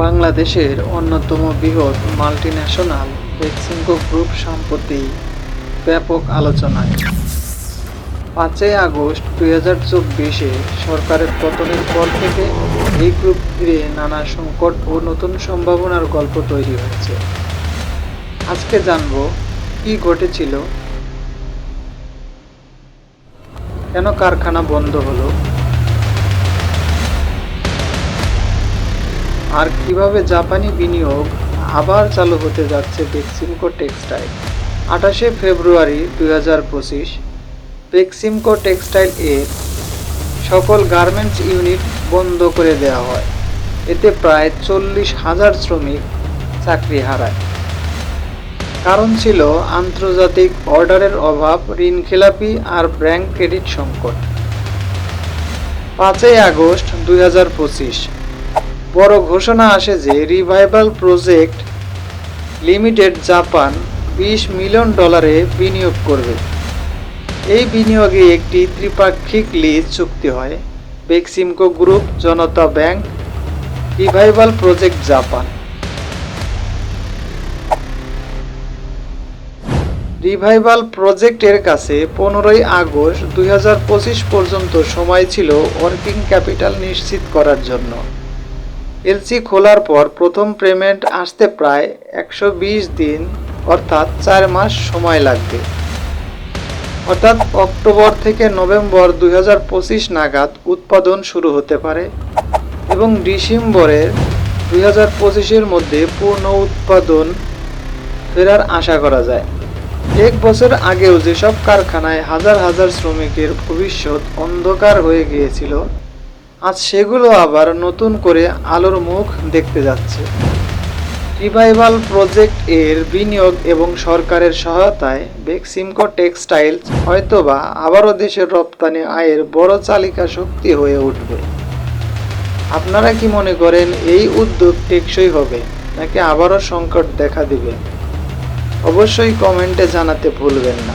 বাংলাদেশের অন্যতম বৃহৎ মাল্টিন্যাশনাল বেক্সিমকো গ্রুপ সম্পত্তি ব্যাপক আলোচনায়। পাঁচই আগস্ট দুই হাজার চব্বিশে সরকারের পতনের পর থেকে এই গ্রুপ ঘিরে নানা সংকট ও নতুন সম্ভাবনার গল্প তৈরি হয়েছে। আজকে জানব কি ঘটেছিল। কেন কারখানা বন্ধ হলো? আর কীভাবে জাপানি বিনিয়োগ আবার চালু হতে যাচ্ছে বেক্সিমকো টেক্সটাইল? আঠাশে ফেব্রুয়ারি দুই হাজার পঁচিশ, বেক্সিমকো টেক্সটাইল এর সকল গার্মেন্টস ইউনিট বন্ধ করে দেওয়া হয়। এতে প্রায় চল্লিশ হাজার শ্রমিক চাকরি হারায়। কারণ ছিল আন্তর্জাতিক অর্ডারের অভাব, ঋণ খেলাপি আর ব্যাংক ক্রেডিট সংকট। পাঁচই আগস্ট দুই হাজার পঁচিশ বড় ঘোষণা আসে যে রিভাইভাল প্রজেক্ট লিমিটেড জাপান বিশ মিলিয়ন ডলারে বিনিয়োগ করবে। এই বিনিয়োগে একটি ত্রিপাক্ষিক লিজ চুক্তি হয় Beximco group, Janata bank, revival project Japan. Revival প্রজেক্টের কাছে পনেরোই আগস্ট দু হাজার পঁচিশ পর্যন্ত সময় ছিল ওয়ার্কিং ক্যাপিটাল নিশ্চিত করার জন্য। এলসি খোলার পর প্রথম পেমেন্ট আসতে প্রায় একশো বিশ দিন, অর্থাৎ চার মাস সময় লাগবে। অর্থাৎ অক্টোবর থেকে নভেম্বর দুই হাজার পঁচিশ নাগাদ উৎপাদন শুরু হতে পারে এবং ডিসেম্বরের দুই হাজার পঁচিশের মধ্যে পূর্ণ উৎপাদন ফেরার আশা করা যায়। এক বছর আগেও যেসব কারখানায় হাজার হাজার শ্রমিকের ভবিষ্যৎ অন্ধকার হয়ে গিয়েছিল সেগুলো আবার নতুন করে আলোর মুখ দেখতে যাচ্ছে। রিভাইভাল প্রজেক্ট এর বিনিয়োগ এবং সরকারের সহায়তায় বেক্সিমকো টেক্সটাইল হয়তোবা আবারও দেশের রপ্তানি আয়ের বড় চালিকা শক্তি হয়ে উঠবে। আপনারা কি মনে করেন এই উদ্যোগ টেকসই হবে, নাকি আবারও সংকট দেখা দিবে? অবশ্যই কমেন্টে জানাতে ভুলবেন না।